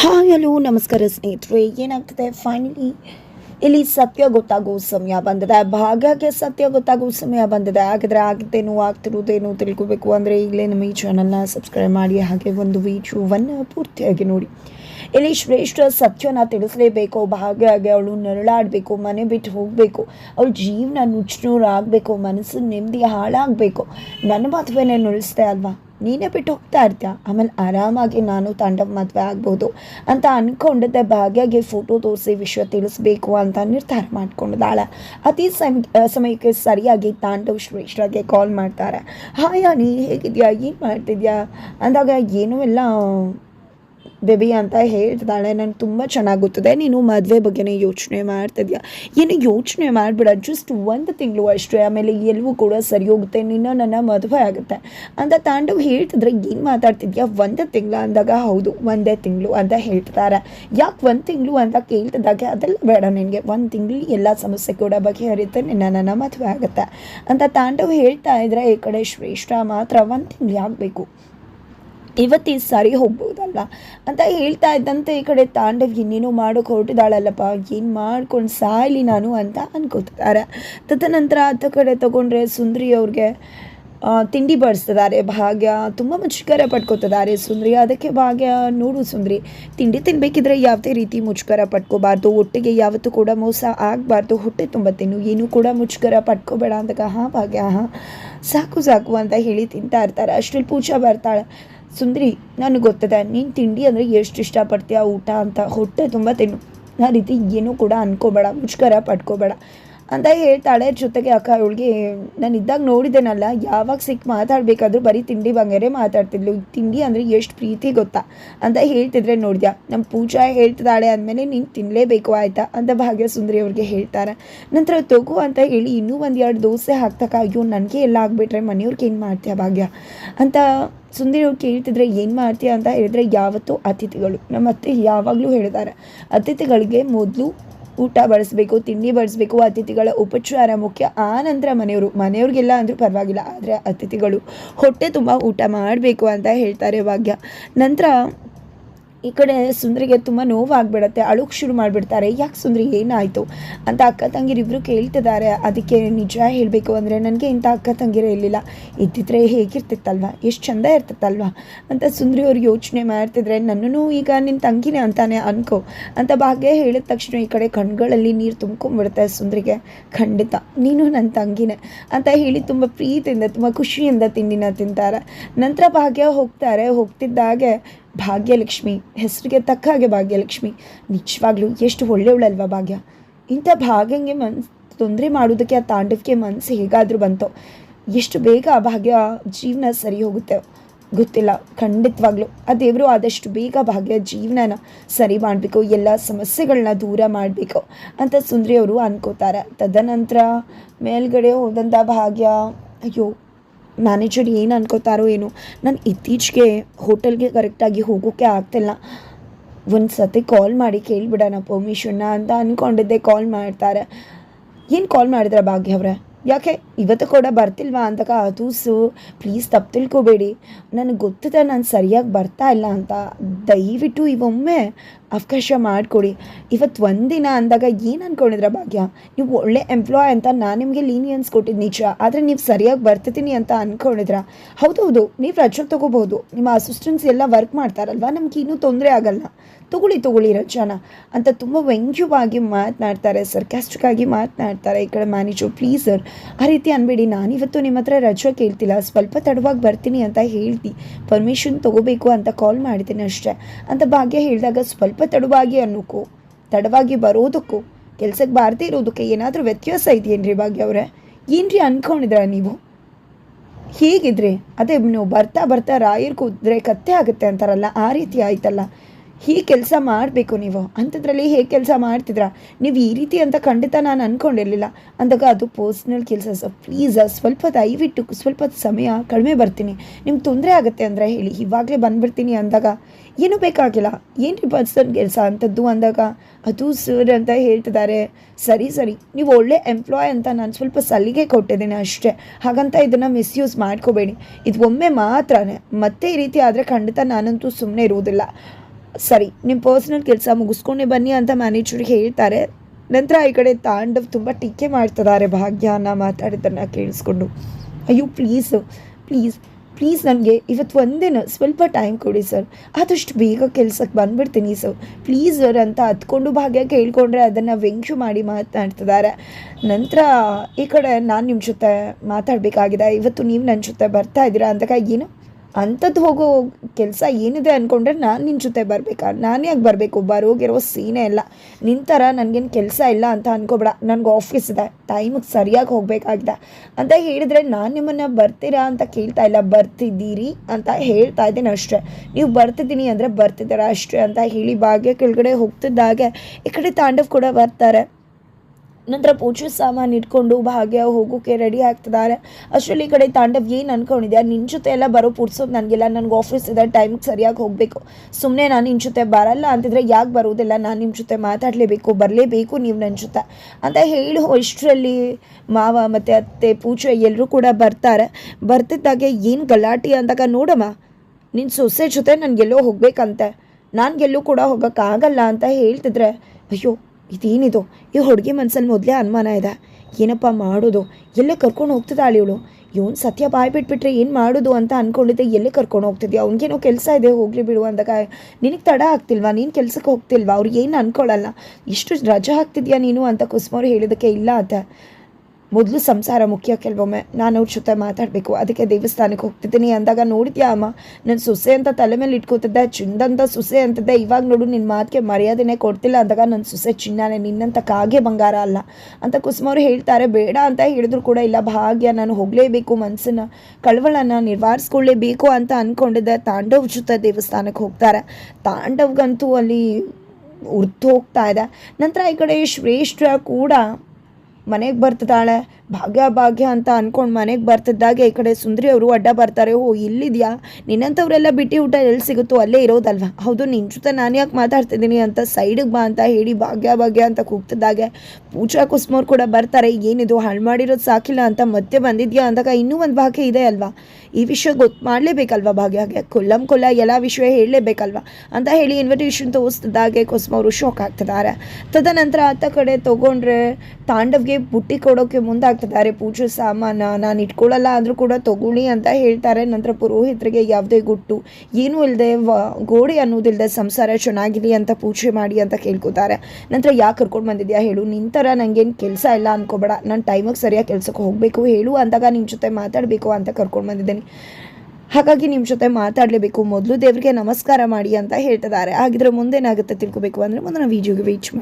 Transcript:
Hi hello, ನಮಸ್ಕಾರ ಸ್ನೇಹಿತರೆ. ಏನಾಗ್ತದೆ? ಫೈನಲಿ ಇಲ್ಲಿ ಸತ್ಯ ಗೊತ್ತಾಗೋ ಸಮಯ ಬಂದಿದೆ. ಭಾಗ್ಯಕ್ಕೆ ಸತ್ಯ ಗೊತ್ತಾಗೋ ಸಮಯ ಬಂದಿದೆ. ಹಾಗಾದರೆ ಆಗಿದ್ದೇನು ಆಗ್ತಿರೋದೇನು ತಿಳ್ಕೋಬೇಕು. ಅಂದರೆ ಈಗಲೇ ನಮ್ಮ ಈ ಚಾನಲ್ನ ಸಬ್ಸ್ಕ್ರೈಬ್ ಮಾಡಿ. ಹಾಗೆ ಒಂದು ವಿಡಿಯೋವನ್ನು ಪೂರ್ತಿಯಾಗಿ ನೋಡಿ. ಇಲ್ಲಿ ಶ್ರೇಷ್ಠ ಸತ್ಯನ ತಿಳಿಸಲೇಬೇಕು, ಭಾಗ್ಯಗೆ ಅವಳು ನರಳಾಡಬೇಕು, ಮನೆ ಬಿಟ್ಟು ಹೋಗಬೇಕು, ಅವಳ ಜೀವನ ನುಚ್ಚುನೂರು ಆಗಬೇಕು ಮನಸ್ಸು ನೆಮ್ಮದಿ ಹಾಳಾಗಬೇಕು. ನನ್ನ ಮದುವೆನೇ ನುಳಿಸ್ದೆ ಅಲ್ವಾ? ನೀನೇ ಬಿಟ್ಟು ಹೋಗ್ತಾ ಇರ್ತೀಯ? ಆಮೇಲೆ ಆರಾಮಾಗಿ ನಾನು ತಾಂಡವ್ ಮದುವೆ ಆಗ್ಬೋದು ಅಂತ ಅಂದ್ಕೊಂಡಿದ್ದೆ ಭಾಗ್ಯಗೆ ಫೋಟೋ ತೋರಿಸಿ ವಿಷಯ ತಿಳಿಸ್ಬೇಕು ಅಂತ ನಿರ್ಧಾರ ಮಾಡ್ಕೊಂಡಿದ್ದಾಳೆ ಅತಿ ಸಮ ಸಮಯಕ್ಕೆ ಸರಿಯಾಗಿ ತಾಂಡವ್ ಶ್ರೇಷ್ಠಗೆ ಕಾಲ್ ಮಾಡ್ತಾರೆ. ಹಾಯ್ ನೀ ಹೇಗಿದ್ಯಾ? ಏನು ಮಾಡ್ತಿದ್ಯಾ? ಅಂದಾಗ, ಏನೂ ಎಲ್ಲ ಬೇಬಿ ಅಂತ ಹೇಳ್ತಿದ್ದಾಳೆ. ನನಗೆ ತುಂಬ ಚೆನ್ನಾಗುತ್ತದೆ ಗೊತ್ತಿದೆ ನೀನು ಮದುವೆ ಬಗ್ಗೆನೇ ಯೋಚನೆ ಮಾಡ್ತಿದ್ಯಾ? ಏನು ಯೋಚನೆ ಮಾಡಿಬಿಡ. ಜಸ್ಟ್ ಒಂದು ತಿಂಗಳು ಅಷ್ಟೇ. ಆಮೇಲೆ ಎಲ್ಲವೂ ಕೂಡ ಸರಿ ಹೋಗುತ್ತೆ. ನಿನ್ನ ನನ್ನ ಮದುವೆ ಆಗುತ್ತೆ. ಅಂತ ತಾಂಡವ್ ಹೇಳ್ತಿದ್ರೆ, ಏನು ಮಾತಾಡ್ತಿದ್ಯಾ? ಒಂದು ತಿಂಗಳು ಅಂದಾಗ, ಹೌದು, ಒಂದೇ ತಿಂಗಳು ಅಂತ ಹೇಳ್ತಾರೆ ಯಾಕೆ ಒಂದು ತಿಂಗಳು ಅಂತ ಕೇಳ್ತಿದ್ದಾಗ? ಅದೆಲ್ಲ ಬೇಡ ನಿನಗೆ. ಒಂದು ತಿಂಗಳು ಎಲ್ಲ ಸಮಸ್ಯೆ ಕೂಡ ಬಗೆಹರಿಯುತ್ತೆ. ನಿನ್ನ ನನ್ನ ಮದುವೆ ಆಗುತ್ತೆ. ಅಂತ ತಾಂಡವ್ ಹೇಳ್ತಾ ಇದ್ರೆ ಈ ಕಡೆ ಶ್ರೇಷ್ಠ ಮಾತ್ರ ಒಂದು ತಿಂಗಳು ಆಗಬೇಕು. ಇವತ್ತಿ ಸರಿ ಹೋಗ್ಬೋದಲ್ಲ? ಅಂತ ಹೇಳ್ತಾ ಇದ್ದಂತೆ ಈ ಕಡೆ ತಾಂಡವ್ ಇನ್ನೇನೋ ಮಾಡೋಕೆ ಹೊರಟಿದ್ದಾಳಲ್ಲಪ್ಪ. ಏನು ಮಾಡ್ಕೊಂಡು ಸಾಯಲಿ ನಾನು ಅಂತ ಅನ್ಕೋತಿದ್ದಾರೆ. ತದನಂತರ ಹತ್ತ ಕಡೆ ತಗೊಂಡ್ರೆ ಸುಂದ್ರಿ ಅವ್ರಿಗೆ ತಿಂಡಿ ಬಡಿಸ್ತಿದ್ದಾರೆ ಭಾಗ್ಯ ತುಂಬ ಮುಷ್ಕರ ಪಟ್ಕೋತಿದ್ದಾರೆ. ಸುಂದ್ರಿ, ಅದಕ್ಕೆ ಭಾಗ್ಯ, ನೋಡು ಸುಂದ್ರಿ, ತಿಂಡಿ ತಿನ್ಬೇಕಿದ್ರೆ ಯಾವುದೇ ರೀತಿ ಮುಚ್ಕರ ಪಟ್ಕೋಬಾರ್ದು. ಒಟ್ಟಿಗೆ ಯಾವತ್ತೂ ಕೂಡ ಮೋಸ ಆಗಬಾರ್ದು. ಹೊಟ್ಟೆ ತುಂಬ ತಿನ್ನು. ಏನೂ ಕೂಡ ಮುಚ್ಕರ ಪಟ್ಕೋಬೇಡ ಅಂದಾಗ ಹಾಂ ಭಾಗ್ಯ. ಹಾಂ ಸಾಕು ಸಾಕು ಅಂತ ಹೇಳಿ ತಿಂತಾ ಇರ್ತಾರೆ. ಅಷ್ಟ್ರಲ್ಲಿ ಪೂಜಾ ಬರ್ತಾಳೆ. ಸುಂದ್ರಿ ನನಗೆ ಗೊತ್ತದೆ, ನೀನು ತಿಂಡಿ ಅಂದರೆ ಎಷ್ಟು ಇಷ್ಟಪಡ್ತೀಯ, ಊಟ ಅಂತ. ಹೊಟ್ಟೆ ತುಂಬ ತಿನ್ನು. ಆ ರೀತಿ ಏನೂ ಕೂಡ ಅನ್ಕೋಬೇಡ ಮುಷ್ಕರ ಪಡ್ಕೋಬೇಡ. ಅಂತ ಹೇಳ್ತಾಳೆ. ಜೊತೆಗೆ ಅಕ್ಕ ಅವಳಿಗೆ, ನಾನು ಇದ್ದಾಗ ನೋಡಿದ್ದೇನಲ್ಲ, ಯಾವಾಗ ಸಿಕ್ಕಿ ಮಾತಾಡಬೇಕಾದ್ರೂ ಬರೀ ತಿಂಡಿ ಬಂಗಾರೆ ಮಾತಾಡ್ತಿದ್ಲು. ತಿಂಡಿ ಅಂದರೆ ಎಷ್ಟು ಪ್ರೀತಿ ಗೊತ್ತಾ? ಅಂತ ಹೇಳ್ತಿದ್ರೆ, ನೋಡಿದ್ಯಾ ನಮ್ಮ ಪೂಜಾ ಹೇಳ್ತಿದ್ದಾಳೆ ಅಂದಮೇಲೆ ನೀನು ತಿನ್ನಲೇಬೇಕು ಆಯಿತಾ? ಅಂತ ಭಾಗ್ಯ ಸುಂದರಿ ಅವ್ರಿಗೆ ಹೇಳ್ತಾರೆ. ನಂತರ ತಗೋ ಅಂತ ಹೇಳಿ ಇನ್ನೂ ಒಂದು ಎರಡು ದೋಸೆ ಹಾಕ್ತಕ್ಕ. ಅಯ್ಯೋ, ನನಗೆ ಎಲ್ಲ ಆಗಿಬಿಟ್ರೆ ಮನೆಯವ್ರಿಗೆ ಏನು ಮಾಡ್ತೀಯ ಭಾಗ್ಯ? ಅಂತ ಸುಂದರಿ ಅವ್ರು ಕೇಳ್ತಿದ್ರೆ ಏನು ಮಾಡ್ತೀಯ ಅಂತ ಹೇಳಿದ್ರೆ ಯಾವತ್ತೂ ಅತಿಥಿಗಳು. ನಮ್ಮ ಅತ್ತೆ ಯಾವಾಗಲೂ ಹೇಳಿದ್ದಾರೆ ಅತಿಥಿಗಳಿಗೆ ಮೊದಲು ಊಟ ಬಡಿಸ್ಬೇಕು, ತಿಂಡಿ ಬಡಿಸ್ಬೇಕು, ಅತಿಥಿಗಳ ಉಪಚಾರ ಮುಖ್ಯ. ಆ ನಂತರ ಮನೆಯವರು, ಮನೆಯವ್ರಿಗೆಲ್ಲ ಅಂದರೂ ಪರವಾಗಿಲ್ಲ, ಆದರೆ ಅತಿಥಿಗಳು ಹೊಟ್ಟೆ ತುಂಬ ಊಟ ಮಾಡಬೇಕು ಅಂತ ಹೇಳ್ತಾರೆ ಭಾಗ್ಯ ನಂತರ ಈ ಕಡೆ ಸುಂದರಿಗೆ ತುಂಬ ನೋವಾಗ್ಬಿಡತ್ತೆ, ಅಳುಕ್ ಶುರು ಮಾಡಿಬಿಡ್ತಾರೆ. ಯಾಕೆ ಸುಂದರಿ, ಏನಾಯಿತು? ಅಂತ ಅಕ್ಕ ತಂಗಿರಿಬ್ಬರು ಕೇಳ್ತಿದ್ದಾರೆ. ಅದಕ್ಕೆ ನಿಜ ಹೇಳಬೇಕು ಅಂದರೆ ನನಗೆ ಇಂಥ ಅಕ್ಕ ತಂಗಿರೇ ಇರಲಿಲ್ಲ. ಇದ್ದಿದ್ರೆ ಹೇಗಿರ್ತಿತ್ತಲ್ವ? ಎಷ್ಟು ಚಂದ ಇರ್ತಿತ್ತಲ್ವ? ಅಂತ ಸುಂದರಿ ಅವ್ರು ಯೋಚನೆ ಮಾಡ್ತಿದ್ರೆ ನನ್ನೂ ಈಗ ನಿನ್ನ ತಂಗಿನೇ ಅಂತಾನೆ ಅನ್ಕೋ. ಅಂತ ಭಾಗ್ಯ ಹೇಳಿದ ತಕ್ಷಣ ಈ ಕಡೆ ಕಣ್ಗಳಲ್ಲಿ ನೀರು ತುಂಬ್ಕೊಂಡ್ಬಿಡುತ್ತೆ ಸುಂದರಿಗೆ. ಖಂಡಿತ, ನೀನು ನನ್ನ ತಂಗಿನೇ ಅಂತ ಹೇಳಿ ತುಂಬ ಪ್ರೀತಿಯಿಂದ, ತುಂಬ ಖುಷಿಯಿಂದ ತಿಂಡಿನ ತಿಂತಾರೆ. ನಂತರ ಭಾಗ್ಯ ಹೋಗ್ತಾರೆ. ಹೋಗ್ತಿದ್ದಾಗೆ ಭಾಗ್ಯಲಕ್ಷ್ಮಿ, ಹೆಸರಿಗೆ ತಕ್ಕ ಹಾಗೆ ಭಾಗ್ಯಲಕ್ಷ್ಮಿ. ನಿಜವಾಗ್ಲೂ ಎಷ್ಟು ಒಳ್ಳೆಯವಳಲ್ವ ಭಾಗ್ಯ? ಇಂಥ ಭಾಗ್ಯಂಗೆ ಮನ್ಸು, ತೊಂದರೆ ಮಾಡೋದಕ್ಕೆ ಆ ತಾಂಡವಕ್ಕೆ ಮನಸ್ಸು ಹೇಗಾದರೂ ಬಂತೋ. ಎಷ್ಟು ಬೇಗ ಆ ಭಾಗ್ಯ, ಜೀವನ ಸರಿ ಹೋಗುತ್ತೆ. ಗೊತ್ತಿಲ್ಲ, ಖಂಡಿತವಾಗ್ಲೂ. ಆ ದೇವರು ಆದಷ್ಟು ಬೇಗ ಭಾಗ್ಯ, ಜೀವನನ ಸರಿ ಮಾಡಬೇಕು, ಎಲ್ಲ ಸಮಸ್ಯೆಗಳನ್ನ ದೂರ ಮಾಡಬೇಕು ಅಂತ ಸುಂದ್ರಿ ಅವರು ಅನ್ಕೋತಾರೆ. ತದನಂತರ ಮೇಲ್ಗಡೆ ಹೋದಂಥ ಭಾಗ್ಯ, ಅಯ್ಯೋ ಮ್ಯಾನೇಜರ್ ಏನು ಅನ್ಕೋತಾರೋ ಏನೋ, ನಾನು ಇತ್ತೀಚೆಗೆ ಹೋಟೆಲ್ಗೆ ಕರೆಕ್ಟಾಗಿ ಹೋಗೋಕ್ಕೆ ಆಗ್ತಿಲ್ಲ. ಒಂದು ಸತಿ ಕಾಲ್ ಮಾಡಿ ಕೇಳಿಬಿಡೋಣ ಪರ್ಮಿಷನ್ನ ಅಂತ ಅಂದ್ಕೊಂಡಿದ್ದೆ ಕಾಲ್ ಮಾಡ್ತಾರೆ. ಏನು ಕಾಲ್ ಮಾಡಿದ್ರೆ ಭಾಗ್ಯ ಅವರೇ? ಯಾಕೆ, ಇವತ್ತು ಕೂಡ ಬರ್ತಿಲ್ವಾ ಅಂತ ಅದೂಸು ಪ್ಲೀಸ್ ತಪ್ಪು ತಿಳ್ಕೊಬೇಡಿ. ನನಗೆ ಗೊತ್ತಿದೆ ನಾನು ಸರಿಯಾಗಿ ಬರ್ತಾ ಇಲ್ಲ ಅಂತ. ದಯವಿಟ್ಟು ಇವೊಮ್ಮೆ ಅವಕಾಶ ಮಾಡಿಕೊಡಿ. ಇವತ್ತು ಒಂದಿನ ಅಂದಾಗ ಏನು ಅಂದ್ಕೊಂಡಿದ್ರ ಭಾಗ್ಯ? ನೀವು ಒಳ್ಳೆ ಎಂಪ್ಲಾಯ್ ಅಂತ ನಾನು ನಿಮಗೆ ಲೀನಿಯನ್ಸ್ ಕೊಟ್ಟಿದ್ದು ನಿಜ ಆದರೆ ನೀವು ಸರಿಯಾಗಿ ಬರ್ತಿದ್ದೀನಿ ಅಂತ ಅಂದ್ಕೊಂಡಿದ್ರ ಹೌದೌದು, ನೀವು ರಜೆ ತೊಗೋಬೋದು ನಿಮ್ಮ ಅಸಿಸ್ಟೆಂಟ್ಸ್ ಎಲ್ಲ ವರ್ಕ್ ಮಾಡ್ತಾರಲ್ವ? ನಮ್ಗೆ ಇನ್ನೂ ತೊಂದರೆ ಆಗಲ್ಲ. ತಗೊಳ್ಳಿ ತಗೊಳ್ಳಿ ರಜಾನ. ಅಂತ ತುಂಬ ವ್ಯಂಗ್ಯವಾಗಿ ಮಾತನಾಡ್ತಾರೆ ಸರ್ಕಾಸ್ಟಿಕ್ ಆಗಿ ಮಾತನಾಡ್ತಾರೆ ಈ ಕಡೆ ಮ್ಯಾನೇಜರ್ ಪ್ಲೀಸ್ ಸರ್ ಆ ರೀತಿ ಅನ್ಬೇಡಿ. ನಾನಿವತ್ತು ನಿಮ್ಮ ಹತ್ರ ರಜೆ ಕೇಳ್ತಿಲ್ಲ. ಸ್ವಲ್ಪ ತಡವಾಗಿ ಬರ್ತೀನಿ ಅಂತ ಹೇಳ್ತಿ. ಪರ್ಮಿಷನ್ ತೊಗೋಬೇಕು ಅಂತ ಕಾಲ್ ಮಾಡ್ತೀನಿ ಅಷ್ಟೇ. ಅಂತ ಭಾಗ್ಯ ಹೇಳಿದಾಗ ಸ್ವಲ್ಪ ತಡವಾಗಿ ಅನ್ನೋಕ್ಕೂ ತಡವಾಗಿ ಬರೋದಕ್ಕೂ, ಕೆಲಸಕ್ಕೆ ಬಾರದೇ ಇರೋದಕ್ಕೆ ಏನಾದರೂ ವ್ಯತ್ಯಾಸ ಇದೆಯೇನ್ರಿ ಭಾಗ್ಯ ಅವರೇ? ಏನ್ರಿ ಅನ್ಕೊಂಡಿದ್ರ ನೀವು? ಹೇಗಿದ್ರಿ? ಅದೇ ನೀವು ಬರ್ತಾ ಬರ್ತಾ ರಾಯರ್ ಕೂದ್ರೆ ಕತ್ತೆ ಆಗುತ್ತೆ ಅಂತಾರಲ್ಲ, ಆ ರೀತಿ ಆಯ್ತಲ್ಲ. ಹೀಗೆ ಕೆಲಸ ಮಾಡಬೇಕು ನೀವು? ಅಂಥದ್ರಲ್ಲಿ ಹೇಗೆ ಕೆಲಸ ಮಾಡ್ತಿದ್ರ? ನೀವು ಈ ರೀತಿ ಅಂತ ಖಂಡಿತ ನಾನು ಅಂದ್ಕೊಂಡಿರಲಿಲ್ಲ ಅಂದಾಗ ಅದು ಪರ್ಸ್ನಲ್ ಕೆಲಸ ಸೊ ಪ್ಲೀಸ್ ಸ್ವಲ್ಪ ದಯವಿಟ್ಟು ಸ್ವಲ್ಪ ಸಮಯ ಕಡಿಮೆ ಬರ್ತೀನಿ. ನಿಮ್ಗೆ ತೊಂದರೆ ಆಗುತ್ತೆ ಅಂದರೆ ಹೇಳಿ. ಇವಾಗಲೇ ಬಂದುಬಿಡ್ತೀನಿ ಅಂದಾಗ ಏನೂ ಬೇಕಾಗಿಲ್ಲ. ಏನು ರೀ ಪರ್ಸ್ನಲ್ ಕೆಲಸ ಅಂಥದ್ದು ಅಂದಾಗ? ಅದು ಸರ್ ಅಂತ ಹೇಳ್ತಿದ್ದಾರೆ. ಸರಿ ಸರಿ. ನೀವು ಒಳ್ಳೆ ಎಂಪ್ಲಾಯ್ ಅಂತ ನಾನು ಸ್ವಲ್ಪ ಸಲಿಗೆ ಕೊಟ್ಟಿದ್ದೀನಿ ಅಷ್ಟೇ. ಹಾಗಂತ ಇದನ್ನು ಮಿಸ್ಯೂಸ್ ಮಾಡ್ಕೋಬೇಡಿ. ಇದು ಒಮ್ಮೆ ಮಾತ್ರನೇ. ಮತ್ತೆ ಈ ರೀತಿ ಆದರೆ ಖಂಡಿತ ನಾನಂತೂ ಸುಮ್ಮನೆ ಇರುವುದಿಲ್ಲ. ಸರಿ ನಿಮ್ಮ ಪರ್ಸ್ನಲ್ ಕೆಲಸ ಮುಗಿಸ್ಕೊಂಡೆ ಬನ್ನಿ ಅಂತ ಮ್ಯಾನೇಜರ್ಗೆ ಹೇಳ್ತಾರೆ. ನಂತರ ಈ ಕಡೆ ತಾಂಡವ್ ತುಂಬ ಟೀಕೆ ಮಾಡ್ತಿದ್ದಾರೆ ಭಾಗ್ಯನ ಮಾತಾಡಿದ್ದನ್ನು ಕೇಳಿಸ್ಕೊಂಡು. ಅಯ್ಯೋ ಪ್ಲೀಸ್ ಪ್ಲೀಸ್ ಪ್ಲೀಸ್ ನನಗೆ ಇವತ್ತು ಒಂದೇನ ಸ್ವಲ್ಪ ಟೈಮ್ ಕೊಡಿ ಸರ್ ಆದಷ್ಟು ಬೇಗ ಕೆಲ್ಸಕ್ಕೆ ಬಂದ್ಬಿಡ್ತೀನಿ ಸರ್ ಪ್ಲೀಸ್ ಸರ್ ಅಂತ ಹತ್ಕೊಂಡು ಭಾಗ್ಯ ಕೇಳ್ಕೊಂಡ್ರೆ ಅದನ್ನು ವ್ಯಂಗ್ಯ ಮಾಡಿ ಮಾತನಾಡ್ತಿದ್ದಾರೆ ನಂತರ ಈ ಕಡೆ ನಾನು ನಿಮ್ಮ ಜೊತೆ ಮಾತಾಡಬೇಕಾಗಿದೆ. ಇವತ್ತು ನೀವು ನನ್ನ ಜೊತೆ ಬರ್ತಾ ಇದ್ದೀರಾ ಅಂದಾಗ ಏನು? ಅಂಥದ್ದು ಹೋಗೋ ಕೆಲಸ ಏನಿದೆ ಅಂದ್ಕೊಂಡ್ರೆ ನಾನು ನಿನ್ನ ಜೊತೆ ಬರಬೇಕಾ? ನಾನು ಯಾಕೆ ಬರಬೇಕು? ಬರೋಗಿರೋ ಸೀನೇ ಇಲ್ಲ ನಿನ್ನ ಥರ ನನಗೇನು ಕೆಲಸ ಇಲ್ಲ ಅಂತ ಅನ್ಕೋಬೇಡ. ನನಗೆ ಆಫೀಸ್ ಇದೆ. ಟೈಮಿಗೆ ಸರಿಯಾಗಿ ಹೋಗಬೇಕಾಗಿದೆ. ಅಂತ ಹೇಳಿದರೆ ನಾನು ನಿಮ್ಮನ್ನು ಬರ್ತೀರಾ ಅಂತ ಕೇಳ್ತಾ ಇಲ್ಲ. ಬರ್ತಿದ್ದೀರಿ ಅಂತ ಹೇಳ್ತಾ ಇದ್ದೀನಿ ಅಷ್ಟೇ. ನೀವು ಬರ್ತಿದ್ದೀನಿ ಅಂದರೆ ಬರ್ತಿದ್ದೀರಾ ಅಷ್ಟೇ ಅಂತ ಹೇಳಿ ಭಾಗ್ಯ ಕೆಳಗಡೆ ಹೋಗ್ತಿದ್ದಾಗೆ ಈ ಕಡೆ ತಾಂಡವ್ ಕೂಡ ಬರ್ತಾರೆ. ನಂತರ ಪೂಜೆ ಸಾಮಾನು ಇಟ್ಕೊಂಡು ಭಾಗ್ಯ ಹೋಗೋಕೆ ರೆಡಿ ಆಗ್ತಿದ್ದಾರೆ. ಅಷ್ಟರಲ್ಲಿ ಈ ಕಡೆ ತಾಂಡವ್ ಏನು ಅನ್ಕೊಂಡಿದ್ಯಾ? ನಿನ್ನ ಜೊತೆ ಎಲ್ಲ ಬರೋ ಪುಡ್ಸೋದು ನನಗೆಲ್ಲ. ನನಗೆ ಆಫೀಸ್ ಇದೆ ಟೈಮಿಗೆ ಸರಿಯಾಗಿ ಹೋಗಬೇಕು. ಸುಮ್ಮನೆ ನಾನು ನಿನ್ನ ಜೊತೆ ಬರಲ್ಲ ಅಂತಿದ್ರೆ ಯಾಕೆ ಬರೋದಿಲ್ಲ? ನಾನು ನಿಮ್ಮ ಜೊತೆ ಮಾತಾಡಲೇಬೇಕು, ಬರಲೇಬೇಕು ನೀವು ನನ್ನ ಜೊತೆ ಅಂತ ಹೇಳಿ ಇಷ್ಟರಲ್ಲಿ ಮಾವ ಮತ್ತು ಅತ್ತೆ ಪೂಜೆ ಎಲ್ಲರೂ ಕೂಡ ಬರ್ತಾರೆ. ಬರ್ತಿದ್ದಾಗೆ ಏನು ಗಲಾಟೆ ಅಂದಾಗ ನೋಡಮ್ಮ ನಿನ್ನ ಸೊಸೆ ಜೊತೆ ನನಗೆಲ್ಲೋ ನಾನು ನನಗೆಲ್ಲೂ ಕೂಡ ಹೋಗೋಕ್ಕಾಗಲ್ಲ ಅಂತ ಹೇಳ್ತಿದ್ರೆ, ಅಯ್ಯೋ ಇದೇನಿದು? ಈ ಹುಡುಗಿ ಮನ್ಸಲ್ಲಿ ಮೊದಲೇ ಅನುಮಾನ ಇದೆ. ಏನಪ್ಪ ಮಾಡೋದು? ಎಲ್ಲೇ ಕರ್ಕೊಂಡು ಹೋಗ್ತಿದ್ದಾಳೆ ಇವಳು? ಇವನು ಸತ್ಯ ಬಾಯ್ ಬಿಟ್ಬಿಟ್ರೆ ಏನು ಮಾಡೋದು ಅಂತ ಅಂದ್ಕೊಂಡಿದ್ದೆ ಎಲ್ಲಿ ಕರ್ಕೊಂಡು ಹೋಗ್ತಿದ್ಯಾ? ಅವ್ನಿಗೇನೋ ಕೆಲಸ ಇದೆ, ಹೋಗಲಿ ಬಿಡು ಅಂದಾಗ, ನಿನಗೆ ತಡ ಆಗ್ತಿಲ್ವಾ? ನೀನು ಕೆಲಸಕ್ಕೆ ಹೋಗ್ತಿಲ್ವಾ? ಅವ್ರಿಗೆ ಏನು ಅಂದ್ಕೊಳ್ಳಲ್ಲ ಇಷ್ಟು ರಜೆ ಹಾಕ್ತಿದ್ಯಾ ನೀನು ಅಂತ ಕುಸುಮವ್ರು ಹೇಳಿದ್ದಕ್ಕೆ ಇಲ್ಲ ಅಂತ. ಮೊದಲು ಸಂಸಾರ ಮುಖ್ಯ ಕೆಲವೊಮ್ಮೆ. ನಾನು ಅವ್ರ ಜೊತೆ ಮಾತಾಡಬೇಕು. ಅದಕ್ಕೆ ದೇವಸ್ಥಾನಕ್ಕೆ ಹೋಗ್ತಿದ್ದೀನಿ. ಅಂದಾಗ ನೋಡಿದ್ಯಾ ಅಮ್ಮ? ನನ್ನ ಸೊಸೆ ಅಂತ ತಲೆ ಮೇಲೆ ಇಟ್ಕೋತಿದ್ದೆ. ಚಿನ್ನದಂತ ಸೊಸೆ ಅಂತಿದ್ದೆ. ಇವಾಗ ನೋಡು ನಿನ್ನ ಮಾತಿಗೆ ಮರ್ಯಾದೆನೇ ಕೊಡ್ತಿಲ್ಲ ಅಂದಾಗ ನನ್ನ ಸೊಸೆ ಚಿನ್ನನೇ, ನಿನ್ನಂತ ಕಾಗೆ ಬಂಗಾರ ಅಲ್ಲ. ಅಂತ ಕುಸುಮವ್ರು ಹೇಳ್ತಾರೆ. ಬೇಡ ಅಂತ ಹೇಳಿದ್ರು ಕೂಡ ಇಲ್ಲ. ಭಾಗ್ಯ, ನಾನು ಹೋಗಲೇಬೇಕು ಮನಸ್ಸನ್ನ ಕಳವಳನ ನಿರ್ವಾರಿಸ್ಕೊಳ್ಳೇಬೇಕು ಅಂತ ಅಂದ್ಕೊಂಡಿದ್ದೆ ತಾಂಡವ್ ಜೊತೆ ದೇವಸ್ಥಾನಕ್ಕೆ ಹೋಗ್ತಾರೆ. ತಾಂಡವ್ಗಂತೂ ಅಲ್ಲಿ ಉರ್ದು ಹೋಗ್ತಾ ಇದೆ. ನಂತರ ಈ ಕಡೆ ಶ್ರೇಷ್ಠ ಕೂಡ ಮನೆಗೆ ಬರ್ತಿದ್ದಾಳೆ. ಭಾಗ್ಯ ಭಾಗ್ಯ ಅಂತ ಅಂದ್ಕೊಂಡು ಮನೆಗೆ ಬರ್ತಿದ್ದಾಗೆ, ಈ ಕಡೆ ಸುಂದರಿ ಅವರು ಅಡ್ಡ ಬರ್ತಾರೆ, ಓ, ಇಲ್ಲಿದೆಯಾ? ನಿನ್ನಂಥವರೆಲ್ಲ ಬಿಟ್ಟಿ ಊಟ ಎಲ್ಲಿ ಸಿಗುತ್ತೋ ಅಲ್ಲೇ ಇರೋದಲ್ವಾ? ಹೌದು ನಿನ್ನ ಜೊತೆ ನಾನು ಯಾಕೆ ಮಾತಾಡ್ತಿದ್ದೀನಿ ಅಂತ ಸೈಡಿಗೆ ಬಾ ಅಂತ ಹೇಳಿ ಭಾಗ್ಯ ಭಾಗ್ಯ ಅಂತ ಕೂಗ್ತಿದ್ದಾಗೆ. ಪೂಜಾ ಕುಸ್ಮೋರ್ ಕೂಡ ಬರ್ತಾರೆ, ಏನಿದು, ಹಾಳು ಮಾಡಿರೋದು ಸಾಕಿಲ್ಲ ಅಂತ ಮತ್ತೆ ಬಂದಿದ್ಯಾ ಅಂದಾಗ ಇನ್ನೂ ಒಂದು ಭಾಗ್ಯ ಇದೆ ಅಲ್ವಾ? ಈ ವಿಷಯ ಗೊತ್ತು ಮಾಡಲೇಬೇಕಲ್ವಾ ಭಾಗ್ಯಗೆ? ಕೊಲ್ಲಂ ಕೊಲ್ಲ ಎಲ್ಲ ವಿಷಯ ಹೇಳಲೇಬೇಕಲ್ವಾ? ಅಂತ ಹೇಳಿ ಇನ್ವಿಟೇಷನ್ ತೋರಿಸ್ತಿದ್ದಾಗೆ ಕುಸ್ಮವರು ಶಾಕ್ ಆಗ್ತಿದ್ದಾರೆ. ತದನಂತರ ಆತ ಕಡೆ ತಗೊಂಡ್ರೆ ತಾಂಡವ್ಗೆ ಬುಟ್ಟಿ ಕೊಡೋಕೆ ಮುಂದಾಗ್ತಿದ್ದಾರೆ ಪೂಜೆ ಸಾಮಾನ ನಾನು ಇಟ್ಕೊಳ್ಳಲ್ಲ ಅಂದರೂ ಕೂಡ ತಗೊಳ್ಳಿ ಅಂತ ಹೇಳ್ತಾರೆ. ನಂತರ ಪುರೋಹಿತರಿಗೆ ಯಾವುದೇ ಗುಟ್ಟು ಏನೂ ಇಲ್ಲದೆ ವ, ಗೋಡೆ ಅನ್ನೋದಿಲ್ಲದೆ ಸಂಸಾರ ಚೆನ್ನಾಗಿರಲಿ ಅಂತ ಪೂಜೆ ಮಾಡಿ ಅಂತ ಕೇಳ್ಕೊತಾರೆ. ನಂತರ, ಯಾಕೆ ಕರ್ಕೊಂಡು ಬಂದಿದ್ಯಾ? ಹೇಳು. ನಿಂತರ ನನಗೇನು ಕೆಲಸ ಇಲ್ಲ ಅನ್ಕೋಬೇಡ. ನಾನು ಟೈಮಿಗೆ ಸರಿಯಾಗಿ ಕೆಲಸಕ್ಕೆ ಹೋಗಬೇಕು. ಹೇಳು ಅಂದಾಗ ನಿಮ್ಮ ಜೊತೆ ಮಾತಾಡಬೇಕು ಅಂತ ಕರ್ಕೊಂಡು ಬಂದಿದ್ದೀನಿ. ಹಾಗಾಗಿ ನಿಮ್ಮ ಜೊತೆ ಮಾತಾಡಲೇಬೇಕು. ಮೊದಲು ದೇವರಿಗೆ ನಮಸ್ಕಾರ ಮಾಡಿ ಅಂತ ಹೇಳ್ತಿದ್ದಾರೆ. ಹಾಗಿದ್ರೆ ಮುಂದೇನಾಗುತ್ತೆ ತಿಳ್ಕೊಬೇಕು ಅಂದರೆ ಮುಂದಿನ ವೀಡಿಯೋಗೆ ವೀಚ್ ಮಾಡಿ